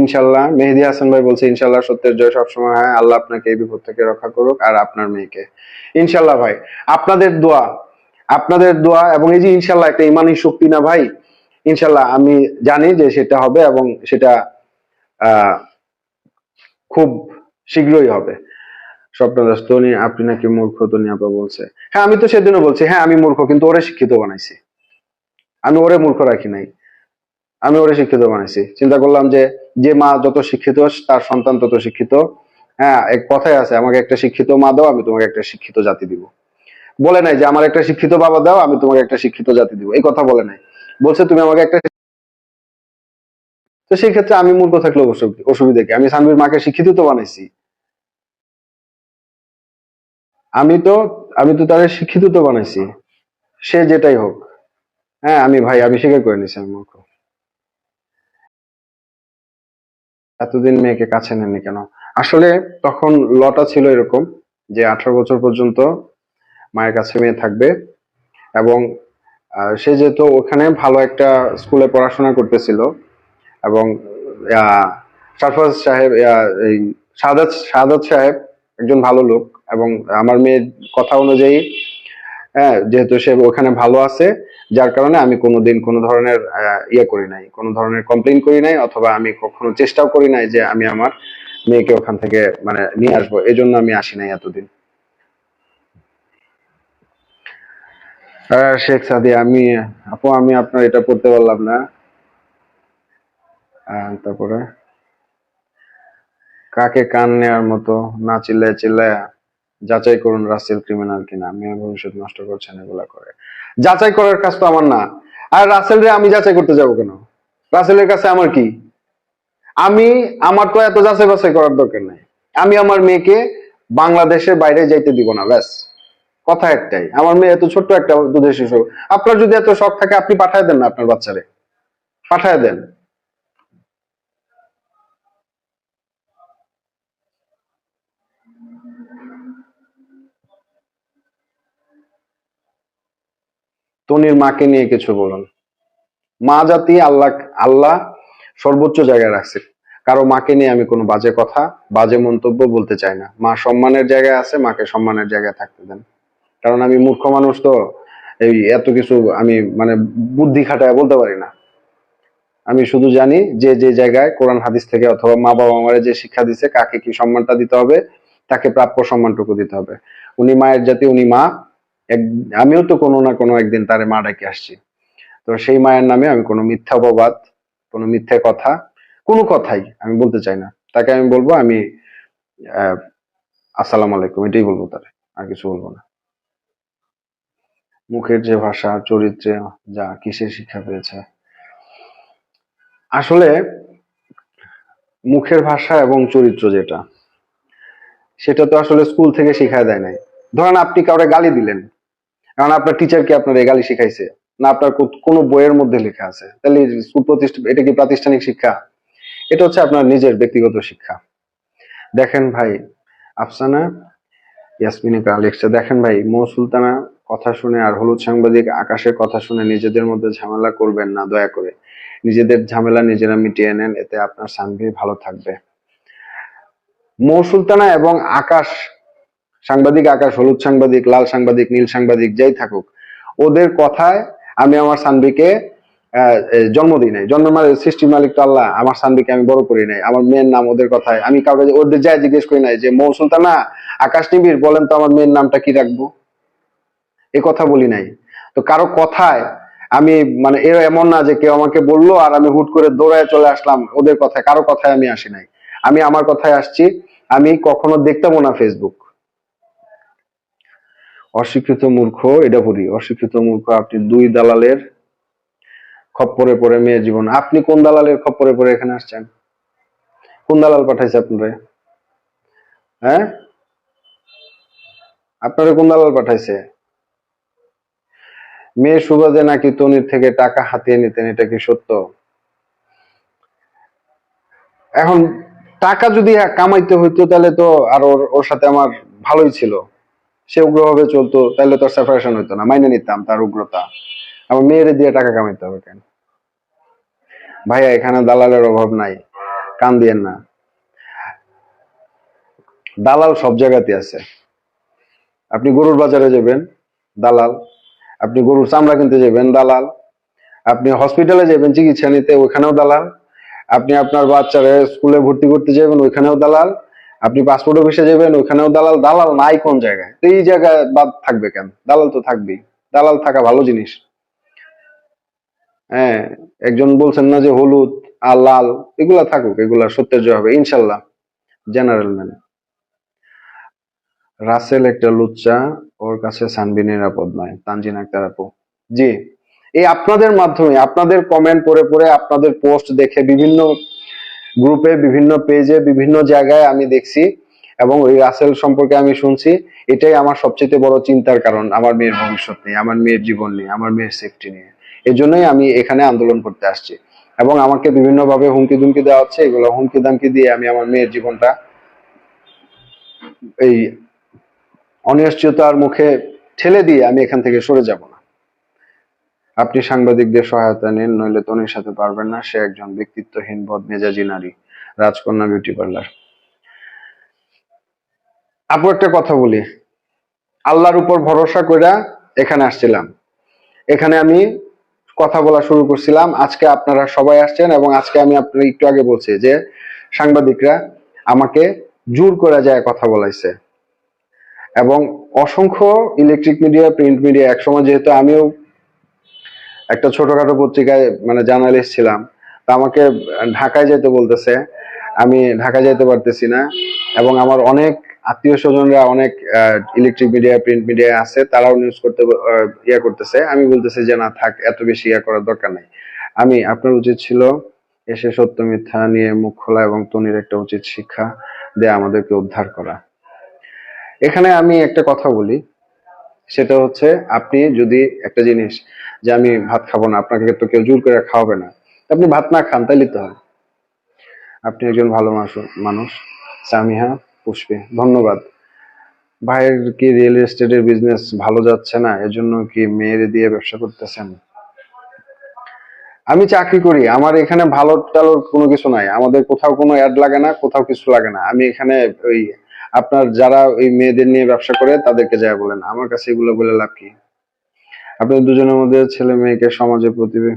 ইনশাল্লাহ, মেহেদি হাসান ভাই বলছে, ইনশাল্লাহ সত্যের জয় সবসময় হয়। আল্লাহ আপনাকে এই বিপদ থেকে রক্ষা করুক আর আপনার মেয়েকে। ইনশাল্লাহ ভাই, আপনাদের দোয়া আপনাদের দোয়া এবং এই যে ইনশাল্লাহ একটা ইমানি শক্তি না ভাই, ইনশাল্লাহ আমি জানি যে সেটা হবে এবং সেটা খুব শীঘ্রই হবে। স্বপ্নদাস আপনি নাকি মূর্খ? তনি আপা বলছে। হ্যাঁ আমি তো সেদিনও বলছি হ্যাঁ আমি মূর্খ, কিন্তু ওরে শিক্ষিত বানাইছি। আমি ওরে মূর্খ রাখি নাই। আমি ওরে শিক্ষিত বানাইছি। চিন্তা করলাম যে যে মা যত শিক্ষিত, তার সন্তান তত শিক্ষিত। হ্যাঁ এক কথাই আছে, আমাকে একটা শিক্ষিত মা দাও, আমি তোমাকে একটা শিক্ষিত জাতি দিব। বলে নাই যে, আমার একটা শিক্ষিত বাবা দাও, আমি তোমাকে একটা শিক্ষিত জাতি দিব। এই কথা বলে নাই। বলছে, তুমি আমাকে একটা তো সেই ক্ষেত্রে আমি মূর্খ থাকলে অসুবিধা কি? আমি সানভীর মাকে শিক্ষিত তো বানাইছি। আমি তো আমি তো তাদের শিক্ষিত তো বানাইছি। সে যেটাই হোক। হ্যাঁ আমি ভাই, আমি স্বীকার করে নিছি আমি মূর্খ। এতদিন মেয়েকে কাছে নেননি কেন? আসলে তখন লটা ছিল এরকম যে আঠারো বছর পর্যন্ত মায়ের কাছে মেয়ে থাকবে এবং সে যেহেতু ওখানে ভালো একটা স্কুলে পড়াশোনা করতেছিল এবং সারফাজ সাহেব এই সাদাত সাহেব একজন ভালো লোক এবং আমার মেয়ের কথা অনুযায়ী হ্যাঁ যেহেতু সে ওখানে ভালো আছে যার কারণে আমি কোনোদিন কোনো ধরনের ইয়ে করি নাই, কোনো ধরনের কমপ্লেন করি নাই অথবা আমি কখনো চেষ্টাও করি নাই যে আমি আমার মেয়েকে ওখান থেকে মানে নিয়ে আসব। এই জন্য আমি আসি নাই এতদিন। শেখ সাদি, আমি, আপু, আমি আপনার এটা পড়তে পারলাম না। তারপরে? কাকে কান নেওয়ার মতো, না চিল্লায় চিল্লায় যাচাই করুন রাসেল ক্রিমিনাল কিনা। মেয়ের ভবিষ্যৎ নষ্ট করছেন এগুলা করে। যাচাই করার কাজ তো আমার না। আর রাসেল রে আমি যাচাই করতে যাব কেন? রাসেলের কাছে আমার কি? আমি, আমার তো এত যাচাই বাছাই করার দরকার নাই। আমি আমার মেয়েকে বাংলাদেশের বাইরে যাইতে দিব না, ব্যাস। কথা একটাই। আমার মেয়ে এত ছোট্ট একটা দুধের শিশু। আপনার যদি এত শখ থাকে, আপনি পাঠায় দেন না আপনার বাচ্চারে। পাঠায় দেন। তনির মাকে নিয়ে কিছু বলুন। মা জাতি আল্লাহ আল্লাহ সর্বোচ্চ জায়গায় রাখছে। কারও মাকে নিয়ে আমি কোনো বাজে কথা, বাজে মন্তব্য বলতে চাই না। মা সম্মানের জায়গায় আছে, মাকে সম্মানের জায়গায় থাকতে দেন। কারণ আমি মূর্খ মানুষ তো, এই এত কিছু আমি মানে বুদ্ধি খাটায় বলতে পারি না। আমি শুধু জানি যে যে জায়গায় কোরআন হাদিস থেকে অথবা মা বাবা আমারে যে শিক্ষা দিছে, কাকে কি সম্মানটা দিতে হবে, তাকে প্রাপ্য সম্মানটুকু দিতে হবে। উনি মায়ের জাতি, উনি মা। এক, আমিও তো কোনো না কোনো একদিন তারে মা ডাকে আসছি। তো সেই মায়ের নামে আমি কোনো মিথ্যা অপবাদ, কোনো মিথ্যে কথা, কোনো কথাই আমি বলতে চাই না। তাকে আমি বলব, আমি আসসালামু আলাইকুম, এটাই বলব তারে, আর কিছু বলব না। মুখের যে ভাষা, চরিত্রে যা, কিসের শিক্ষা পেয়েছে। আসলে মুখের ভাষা এবং চরিত্র যেটা, সেটা তো আসলে স্কুল থেকে শিখায় দেয় নাই। ধরেন আপনি কাউরে গালি দিলেন কারণ আপনার টিচার কি আপনার এই গালি শিখাইছে? না আপনার কোনো বইয়ের মধ্যে লেখা আছে? তাহলে স্কুল প্রতিষ্ঠা এটা কি প্রাতিষ্ঠানিক শিক্ষা? এটা হচ্ছে আপনার নিজের ব্যক্তিগত শিক্ষা। দেখেন ভাই, আফসানা ইয়াসমিনিকা লিখছে, দেখেন ভাই, মৌ সুলতানা কথা শুনে আর হলুদ সাংবাদিক আকাশের কথা শুনে নিজেদের মধ্যে ঝামেলা করবেন না, দয়া করে। নিজেদের ঝামেলা নিজেরা মিটিয়ে নেন, এতে আপনার সানভি ভালো থাকবে। মৌ সুলতানা এবং আকাশ সাংবাদিক আকাশ, হলুদ সাংবাদিক, লাল সাংবাদিক, নীল সাংবাদিক, যাই থাকুক, ওদের কথায় আমি আমার সানবিকে জন্ম দিই নাই। মানে সৃষ্টির মালিক তো আল্লাহ, আমার সানবিকে আমি বড় করি নাই। আমার মেয়ের নাম ওদের কথায়। আমি কাউকে ওদের যাই জিজ্ঞেস করি নাই যে, মৌ সুলতানা, আকাশ নিবির বলেন তো আমার মেয়ের নামটা কি রাখব? এ কথা বলি নাই। তো কারও কথায় আমি মানে এর এমন না যে কেউ আমাকে বলল আর আমি হুট করে দৌড়ায় চলে আসলাম ওদের কথায়। কারও কথায় আমি আসি নাই। আমি আমার কথায় আসছি। আমি কখনো দেখতামও না ফেসবুক অশিক্ষিত মূর্খ, এটা বলি, অশিক্ষিত মূর্খ, আপনি দুই দালালের খপ্পরে পড়ে মেয়ে জীবন। আপনি কোন দালালের খপ্পরে পড়ে এখানে আসছেন? কোন দালাল পাঠাইছে আপনারে? হ্যাঁ? আপনারে কোন দালাল পাঠাইছে? মেয়ে সুবাদে নাকি তনির থেকে টাকা হাতিয়ে নিতেন, এটা কি সত্য? এখন টাকা যদি কামাইতে হইতো, তাহলে তো আর ওর ওর সাথে আমার ভালোই ছিল। সে উগ্রভাবে চলতো, তাহলে তো সেপারেশন হইতো না, মাইনে নিতাম তার উগ্রতা। আমার মেয়েরে দিয়ে টাকা কামাইতে হবে কেন? ভাইয়া, এখানে দালালের অভাব নাই, কান দিয়েন না। দালাল সব জায়গাতে আছে। আপনি গরুর বাজারে যাবেন, দালাল। আপনি গরুর চামড়া কিনতে যাবেন, দালাল। আপনি হসপিটালে যাবেন, চিকিৎসা নিতে ওখানেও দালাল। আপনি আপনার বাচ্চারে স্কুলে ভর্তি করতে যাবেন, ওইখানেও দালাল। আপনি পাসপোর্ট অফিসে যাবেন ওখানেও দালাল দালাল নাই কোন জায়গায়। তো এই জায়গায় বাদ থাকবে কেন? দালাল তো থাকবেই। দালাল থাকা ভালো জিনিস। হ্যাঁ একজন বলছেন না যে হলুদ, আর লাল, এগুলা থাকুক, এগুলা সত্যের জয় হবে, ইনশাল্লাহ, জেনারেল ম্যান। রাসেল একটা লুচ্চা, ওর কাছে সানবি নিরাপদ নয়, তানজিন আক্তার আপু। জি, এই আপনাদের মাধ্যমে, আপনাদের কমেন্ট পড়ে পড়ে, আপনাদের পোস্ট দেখে বিভিন্ন গ্রুপে বিভিন্ন পেজে বিভিন্ন জায়গায় আমি দেখছি এবং ওই রাসেল সম্পর্কে আমি শুনছি। এটাই আমার সবচেয়ে বড় চিন্তার কারণ, আমার মেয়ের ভবিষ্যৎ নিয়ে, আমার মেয়ের জীবন নিয়ে, আমার মেয়ের সেফটি নিয়ে। এই জন্যই আমি এখানে আন্দোলন করতে আসছি। এবং আমাকে বিভিন্নভাবে হুমকি দুমকি দেওয়া হচ্ছে, এগুলো হুমকি দামকি দিয়ে আমি আমার মেয়ের জীবনটা এই অনিশ্চয়তার মুখে ঠেলে দিয়ে আমি এখান থেকে সরে যাব। আপনি সাংবাদিকদের সহায়তা নিন, নইলে তনির সাথে পারবেন না। সে একজন ব্যক্তিত্বহীন, বদমেজাজি নারী। রাজকন্যা বিউটি পার্লার। আপু, একটা কথা বলি। আল্লাহর উপর ভরসা কইরা এখানে আসছিলাম। এখানে আমি কথা বলা শুরু করছিলাম। আজকে আপনারা সবাই আসছেন এবং আজকে আমি আপনার একটু আগে বলছি যে, সাংবাদিকরা আমাকে জোর করে যায় কথা বলাইছে। এবং অসংখ্য ইলেকট্রিক মিডিয়া প্রিন্ট মিডিয়া একসময় যেহেতু আমিও একটা ছোটখাটো পত্রিকায় মানে জার্নালিস্ট ছিলাম। তা আমাকে ঢাকায় যেতে বলতেছে। আমি ঢাকায় যেতে পারতেছি না। এবং আমার অনেক আত্মীয় স্বজনরা অনেক ইলেকট্রিক মিডিয়া প্রিন্ট মিডিয়া আছে, তারাও নিউজ করতে ইয়া করতেছে। আমি বলতেছি যে, না, থাক, এত বেশি ইয়া করার দরকার নাই। আমি, আপনার উচিত ছিল এসে সত্য, মিথ্যা নিয়ে মুখ খোলা এবং তনির একটা উচিত শিক্ষা দেয়া, আমাদেরকে উদ্ধার করা। এখানে আমি একটা কথা বলি। সেটা হচ্ছে, আপনি যদি একটা জিনিস যে আমি ভাত খাব না, আপনাকে তো কেউ জোর করে খাওয়াবে না। আপনি ভাত না খান, তাইলে তো হয়। আপনি একজন ভালো মানুষ সামিহা, পুষ্পে, ধন্যবাদ। ভাইয়ের কি রিয়েল এস্টেটের বিজনেস ভালো যাচ্ছে না? এজন্য কি মেয়ের দিয়ে ব্যবসা করতেছেন? আমি চাকরি করি, আমার এখানে ভালো টালোর কোনো কিছু নাই। আমাদের কোথাও কোনো অ্যাড লাগে না, কোথাও কিছু লাগে না। আমি এখানে ওই আপনার যারা ওই মেয়েদের নিয়ে ব্যবসা করে, তাদেরকে যা বলেন। আমার কাছে এগুলো বলে লাভ কি? আপনাদের দুজনের মধ্যে ছেলে মেয়েকে সমাজে প্রতিবে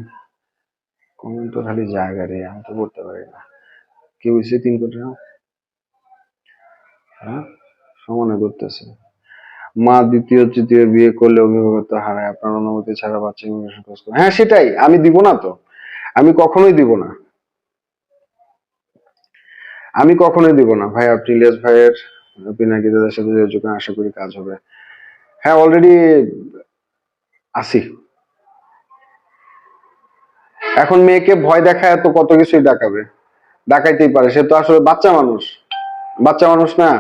কমেন্ট তো খালি জায়গা রে আমি তো বলতে পারি না। কি হয়েছে তিন কোটি টাকা? হ্যাঁ? সমানে করতেছে। মা দ্বিতীয়, তৃতীয় বিয়ে করলে অভিভাবকত্ব হারায়, আপনার অনুমতি ছাড়া বাচ্চা ইমিগ্রেশন খোঁজ করে হ্যাঁ সেটাই, আমি দিব না তো। আমি কখনোই দিব না। আমি কখনোই দিব না। ভাই, আপনি ইলিয়াস ভাইয়ের পিনাকি দাদার সাথে যোগাযোগ আশা করি কাজ হবে। হ্যাঁ অলরেডি আসি। এখন মেয়েকে ভয় দেখায় তো কত কিছুই ডাকাবে ডাকাইতেই পারে। সে তো আসলে বাচ্চা মানুষ। বাচ্চা মানুষ না।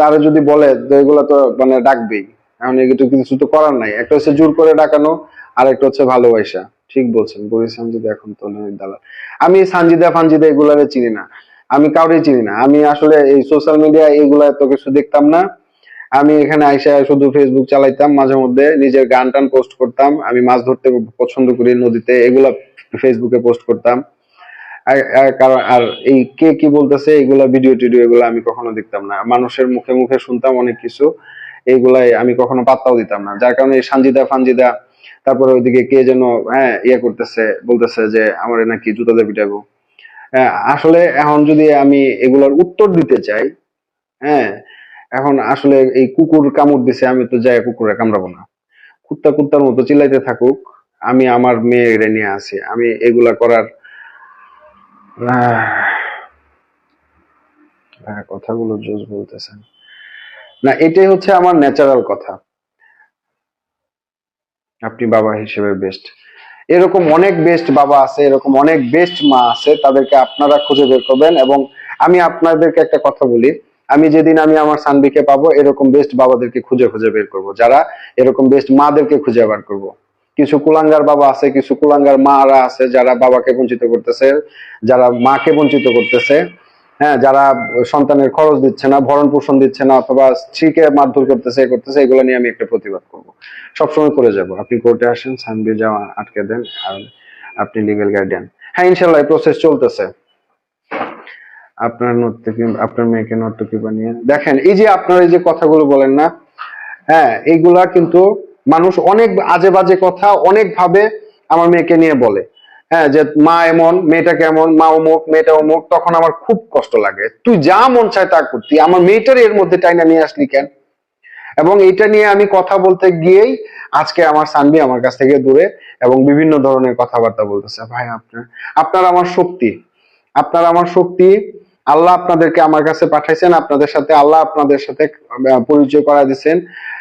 তারা যদি বলে, তো এগুলো তো মানে ডাকবেই। এখন এগুলো কিছু তো করার নাই। একটা হচ্ছে জোর করে ডাকানো আর একটা হচ্ছে ভালোবাসা। ঠিক বলছেন। গরি সানজিদা এখন তো দালাল। আমি সানজিদা ফানজিদা এগুলারে চিনি না। আমি কাউরে চিনি না। আমি আসলে এই সোশ্যাল মিডিয়া এগুলা এত কিছু দেখতাম না। আমি এখানে আইসা শুধু ফেসবুক চালাইতাম মাঝে মধ্যে নিজের গান টান পোস্ট করতাম। আমি মাছ ধরতে পছন্দ করি নদীতে এগুলা ফেসবুকে পোস্ট করতাম। আর- এই কে কি বলতেছে এগুলা ভিডিও টিডিও এগুলো আমি কখনো দেখতাম না। মানুষের মুখে মুখে শুনতাম অনেক কিছু আমি কখনো পাত্তাও দিতাম না। যার কারণে সানজিদা ফানজিদা তারপরে ওইদিকে কে যেন হ্যাঁ ইয়ে করতেছে বলতেছে যে আমার নাকি জুতাতে পিটাবো। হ্যাঁ, আসলে এখন যদি আমি এগুলোর উত্তর দিতে চাই হ্যাঁ এখন আসলে এই কুকুর কামড় দিছে, আমি তো যাই কুকুরে কামড়াবো না। কুত্তা কুত্তার মতো চিল্লাইতে থাকুক, আমি আমার মেয়েরে নিয়ে আসি আমি এগুলা করার কথাগুলো জোস বলতেছেন। না, এটাই হচ্ছে আমার ন্যাচারাল কথা। আপনি বাবা হিসেবে বেস্ট এরকম অনেক বেস্ট বাবা আছে, এরকম অনেক বেস্ট মা আছে, তাদেরকে আপনারা খুঁজে বের করবেন এবং আমি আপনাদেরকে একটা কথা বলি। আমি যেদিন আমি আমার সানবিকে পাবো, এরকম বেস্ট বাবাদেরকে খুঁজে খুঁজে বের করব। যারা এরকম বেস্ট মাদেরকে খুঁজে বার করব। কিছু কুলাঙ্গার বাবা আছে, কিছু কুলাঙ্গার মারা আছে, যারা বাবাকে বঞ্চিত করতেছে, যারা মাকে বঞ্চিত করতেছে। হ্যাঁ যারা সন্তানের খরচ দিচ্ছে না, ভরণ পোষণ দিচ্ছে না, অথবা স্ত্রীকে মারধর করতেছে করতেছে, এগুলো নিয়ে আমি একটা প্রতিবাদ করব। সবসময় করে যাব। আপনি কোর্টে আসেন সানবি যাওয়া আটকে দেন, আর আপনি লিগেল গার্ডিয়ান হ্যাঁ ইনশাল্লাহ প্রসেস চলতেছে। আপনার নর্তকী, আপনার মেয়েকে নর্তকী বানিয়ে। দেখেন, এই যে আপনার এই যে কথাগুলো বলেন না হ্যাঁ এইগুলা কিন্তু মানুষ অনেক আজে বাজে কথা অনেক ভাবে আমার মেয়েকে নিয়ে বলে। হ্যাঁ যে মা এমন, মেয়েটা কেমন, মা অমুক, মেয়েটা অমুক, তখন আমার খুব কষ্ট লাগে। তুই যা মন চায় তা করতি আমার মেয়েটার এর মধ্যে টাইনা নিয়ে আসলি কেন? এবং এটা নিয়ে আমি কথা বলতে গিয়েই আজকে আমার সানবি আমার কাছ থেকে দূরে এবং বিভিন্ন ধরনের কথাবার্তা বলতেছে। ভাই, আপনার আপনার আমার শক্তি, আপনার আমার শক্তি আল্লাহ আপনাদেরকে আমার কাছে পাঠাইছেন, আপনাদের সাথে আল্লাহ আপনাদের সাথে পরিচয় করা দিচ্ছেন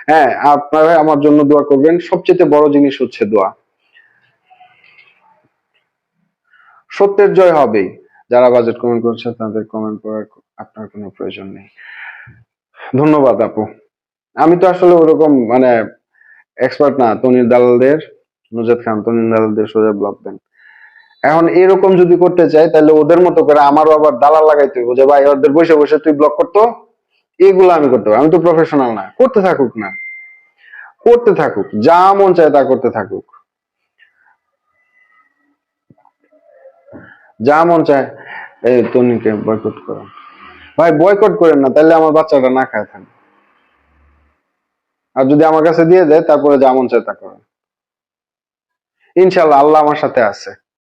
হ্যাঁ আপনারা আমার জন্য দোয়া করবেন। সবচেয়ে বড় জিনিস হচ্ছে দোয়া। সত্যের জয় হবেই। যারা বাজেট কমেন্ট করছে, তাদের কমেন্ট করার আপনার কোনো প্রয়োজন নেই। ধন্যবাদ আপু। আমি তো আসলে ওরকম মানে এক্সপার্ট না, তনির দালালদের নুজাদ খান, তনির দালালদের সোজা ব্লক দেন। এখন এরকম যদি করতে চাই, তাহলে ওদের মতো করে আমারও আবার দালাল লাগাইতে হইব যে, ভাই, ওদের বসে বসে তুই ব্লক করতো, এগুলো আমি করতে পারি আমি তো প্রফেশনাল না, করতে থাকুক না। করতে থাকুক, যা মন চায় তা করতে থাকুক। যা মন চায়, এই তনিকে বয়কট করো। ভাই বয়কট করেন না, তাহলে আমার বাচ্চাটা না খায় থাকবে আর যদি আমার কাছে দিয়ে দেয়, তারপরে যা মন চায় তা করেন। ইনশাল্লাহ আল্লাহ আমার সাথে আছে।